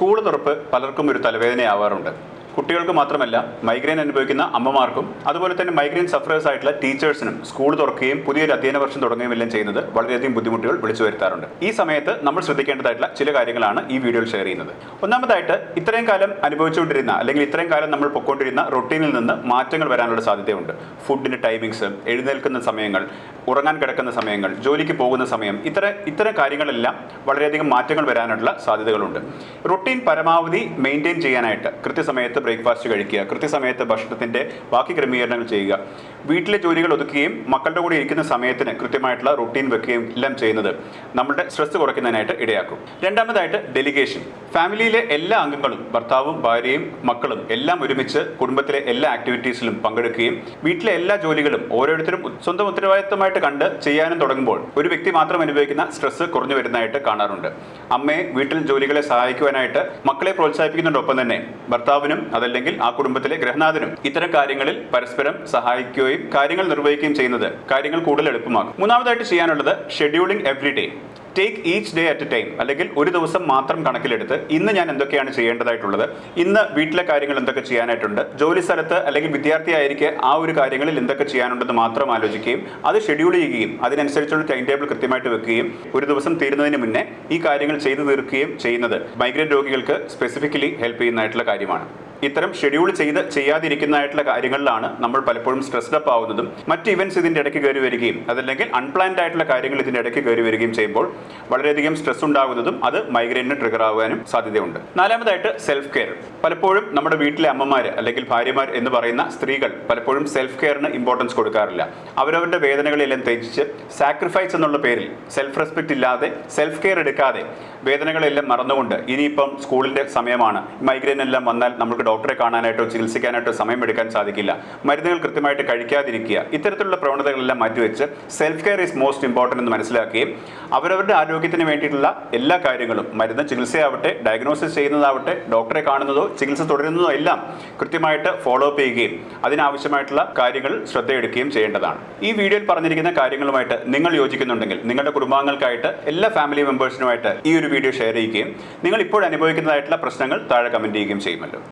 School തുറപ്പ് പലർക്കും ഒരു തലവേദനയാവാറുണ്ട്. കുട്ടികൾക്ക് മാത്രമല്ല മൈഗ്രെയിൻ അനുഭവിക്കുന്ന അമ്മമാർക്കും അതുപോലെ തന്നെ മൈഗ്രെയിൻ സഫറേഴ്സ് ആയിട്ടുള്ള ടീച്ചേഴ്സിനും സ്കൂൾ തുറക്കുകയും പുതിയൊരു അധ്യയന വർഷം തുടങ്ങുകയും എല്ലാം ചെയ്യുന്നത് വളരെയധികം ബുദ്ധിമുട്ടുകൾ വിളിച്ചു വരുത്താറുണ്ട്. ഈ സമയത്ത് നമ്മൾ ശ്രദ്ധിക്കേണ്ടതായിട്ടുള്ള ചില കാര്യങ്ങളാണ് ഈ വീഡിയോയിൽ ഷെയർ ചെയ്യുന്നത്. ഒന്നാമതായിട്ട് ഇത്രയും കാലം അനുഭവിച്ചുകൊണ്ടിരുന്ന അല്ലെങ്കിൽ ഇത്രയും കാലം നമ്മൾ പൊക്കോണ്ടിരുന്ന റൊട്ടീനിൽ നിന്ന് മാറ്റങ്ങൾ വരാനുള്ള സാധ്യതയുണ്ട്. ഫുഡിന് ടൈമിങ്സ് എഴുന്നേൽക്കുന്ന സമയങ്ങൾ ഉറങ്ങാൻ കിടക്കുന്ന സമയങ്ങൾ ജോലിക്ക് പോകുന്ന സമയം ഇത്ര ഇത്തരം കാര്യങ്ങളെല്ലാം വളരെയധികം മാറ്റങ്ങൾ വരാനുള്ള സാധ്യതകളുണ്ട്. റൊട്ടീൻ പരമാവധി മെയിന്റെയിൻ ചെയ്യാനായിട്ട് കൃത്യസമയത്ത് ബ്രേക്ക്ഫാസ്റ്റ് കഴിക്കുക കൃത്യസമയത്ത് ഭക്ഷണത്തിന്റെ ബാക്കി ക്രമീകരണങ്ങൾ ചെയ്യുക. വീട്ടിലെ ജോലികൾ ഒതുക്കുകയും മക്കളുടെ കൂടെ ഇരിക്കുന്ന സമയത്തിന് കൃത്യമായിട്ടുള്ള റൊട്ടീൻ വെക്കുകയും എല്ലാം ചെയ്യുന്നത് നമ്മുടെ സ്ട്രെസ് കുറയ്ക്കുന്നതിനായിട്ട് ഇടയാക്കും. രണ്ടാമതായിട്ട് ഡെലിഗേഷൻ ഫാമിലിയിലെ എല്ലാ അംഗങ്ങളും ഭർത്താവും ഭാര്യയും മക്കളും എല്ലാം ഒരുമിച്ച് കുടുംബത്തിലെ എല്ലാ ആക്ടിവിറ്റീസിലും പങ്കെടുക്കുകയും വീട്ടിലെ എല്ലാ ജോലികളും ഓരോരുത്തരും സ്വന്തം ഉത്തരവാദിത്തമായിട്ട് കണ്ട് ചെയ്യാനും തുടങ്ങുമ്പോൾ ഒരു വ്യക്തി മാത്രം അനുഭവിക്കുന്ന സ്ട്രെസ് കുറഞ്ഞു വരുന്നതായിട്ട് കാണാറുണ്ട്. അമ്മയെ വീട്ടിൽ ജോലികളെ സഹായിക്കുവാനായിട്ട് മക്കളെ പ്രോത്സാഹിപ്പിക്കുന്നതോടൊപ്പം തന്നെ ഭർത്താവിനും അതല്ലെങ്കിൽ ആ കുടുംബത്തിലെ ഗ്രഹനാഥനും ഇത്തരം കാര്യങ്ങളിൽ പരസ്പരം സഹായിക്കുകയും കാര്യങ്ങൾ നിർവഹിക്കുകയും ചെയ്യുന്നത് കാര്യങ്ങൾ കൂടുതൽ എളുപ്പമാക്കും. മൂന്നാമതായിട്ട് ചെയ്യാനുള്ളത് scheduling every day take each day at a time അല്ലെങ്കിൽ ഒരു ദിവസം മാത്രം കണക്കിലെടുത്ത് ഇന്ന് ഞാൻ എന്തൊക്കെയാണ് ചെയ്യേണ്ടതായിട്ടുള്ളത് ഇന്ന് വീട്ടിലെ കാര്യങ്ങൾ എന്തൊക്കെ ചെയ്യാനായിട്ടുണ്ട് ജോലി സ്ഥലത്ത് അല്ലെങ്കിൽ വിദ്യാർത്ഥിയായിരിക്കെ ആ ഒരു കാര്യങ്ങളിൽ എന്തൊക്കെ ചെയ്യാനുണ്ടെന്ന് മാത്രം ആലോചിക്കുകയും അത് ഷെഡ്യൂൾ ചെയ്യുകയും അതിനനുസരിച്ചുള്ള ടൈം ടേബിൾ കൃത്യമായിട്ട് വെക്കുകയും ഒരു ദിവസം തീരുന്നതിന് മുന്നേ ഈ കാര്യങ്ങൾ ചെയ്തു തീർക്കുകയും ചെയ്യുന്നത് മൈഗ്രൻ രോഗികൾക്ക് സ്പെസിഫിക്കലി ഹെൽപ്പ് ചെയ്യുന്നതായിട്ടുള്ള കാര്യമാണ്. ഇത്തരം ഷെഡ്യൂൾ ചെയ്ത് ചെയ്യാതിരിക്കുന്നതായിട്ടുള്ള കാര്യങ്ങളിലാണ് നമ്മൾ പലപ്പോഴും സ്ട്രെസ്ഡ് അപ്പ് ആവുന്നതും മറ്റ് ഇവന്റ്സ് ഇതിന്റെ ഇടയ്ക്ക് കയറി വരികയും അതല്ലെങ്കിൽ അൺപ്ലാൻഡ് ആയിട്ടുള്ള കാര്യങ്ങൾ ഇതിന്റെ ഇടയ്ക്ക് കയറി വരികയും ചെയ്യുമ്പോൾ വളരെയധികം സ്ട്രെസ് ഉണ്ടാകുന്നതും അത് മൈഗ്രെയിനിന് ട്രിഗർ ആവാനും സാധ്യതയുണ്ട്. നാലാമതായിട്ട് സെൽഫ് കെയർ പലപ്പോഴും നമ്മുടെ വീട്ടിലെ അമ്മമാർ അല്ലെങ്കിൽ ഭാര്യമാർ എന്ന് പറയുന്ന സ്ത്രീകൾ പലപ്പോഴും സെൽഫ് കെയറിന് ഇമ്പോർട്ടൻസ് കൊടുക്കാറില്ല. അവരവരുടെ വേദനകളെല്ലാം ത്യജിച്ച് സാക്രിഫൈസ് എന്നുള്ള പേരിൽ സെൽഫ് റെസ്പെക്റ്റ് ഇല്ലാതെ സെൽഫ് കെയർ എടുക്കാതെ വേദനകളെല്ലാം മറന്നുകൊണ്ട് ഇനിയിപ്പം സ്കൂളിന്റെ സമയമാണ്. മൈഗ്രെയിൻ എല്ലാം വന്നാൽ നമുക്ക് ഡോക്ടറെ കാണാനായിട്ടോ ചികിത്സിക്കാനായിട്ടോ സമയമെടുക്കാൻ സാധിക്കില്ല. മരുന്നുകൾ കൃത്യമായിട്ട് കഴിക്കാതിരിക്കുക. ഇത്തരത്തിലുള്ള പ്രവണതകളെല്ലാം മാറ്റിവെച്ച് self care is most important എന്ന് മനസ്സിലാക്കുകയും അവരവരുടെ ആരോഗ്യത്തിന് വേണ്ടിയിട്ടുള്ള എല്ലാ കാര്യങ്ങളും മരുന്ന് ചികിത്സയാവട്ടെ ഡയഗ്നോസിസ് ചെയ്യുന്നതാവട്ടെ ഡോക്ടറെ കാണുന്നതോ ചികിത്സ തുടരുന്നതോ എല്ലാം കൃത്യമായിട്ട് ഫോളോ അപ്പ് ചെയ്യുകയും അതിനാവശ്യമായിട്ടുള്ള കാര്യങ്ങൾ ശ്രദ്ധയെടുക്കുകയും ചെയ്യേണ്ടതാണ്. ഈ വീഡിയോയിൽ പറഞ്ഞിരിക്കുന്ന കാര്യങ്ങളുമായിട്ട് നിങ്ങൾ യോജിക്കുന്നുണ്ടെങ്കിൽ നിങ്ങളുടെ കുടുംബാംഗങ്ങൾക്കായിട്ട് എല്ലാ ഫാമിലി മെമ്പേഴ്സിനുമായിട്ട് ഈ ഒരു വീഡിയോ ഷെയർ ചെയ്യുകയും നിങ്ങൾ ഇപ്പോൾ അനുഭവിക്കുന്നതായിട്ടുള്ള പ്രശ്നങ്ങൾ താഴെ കമന്റ് ചെയ്യുകയും ചെയ്യുമല്ലോ.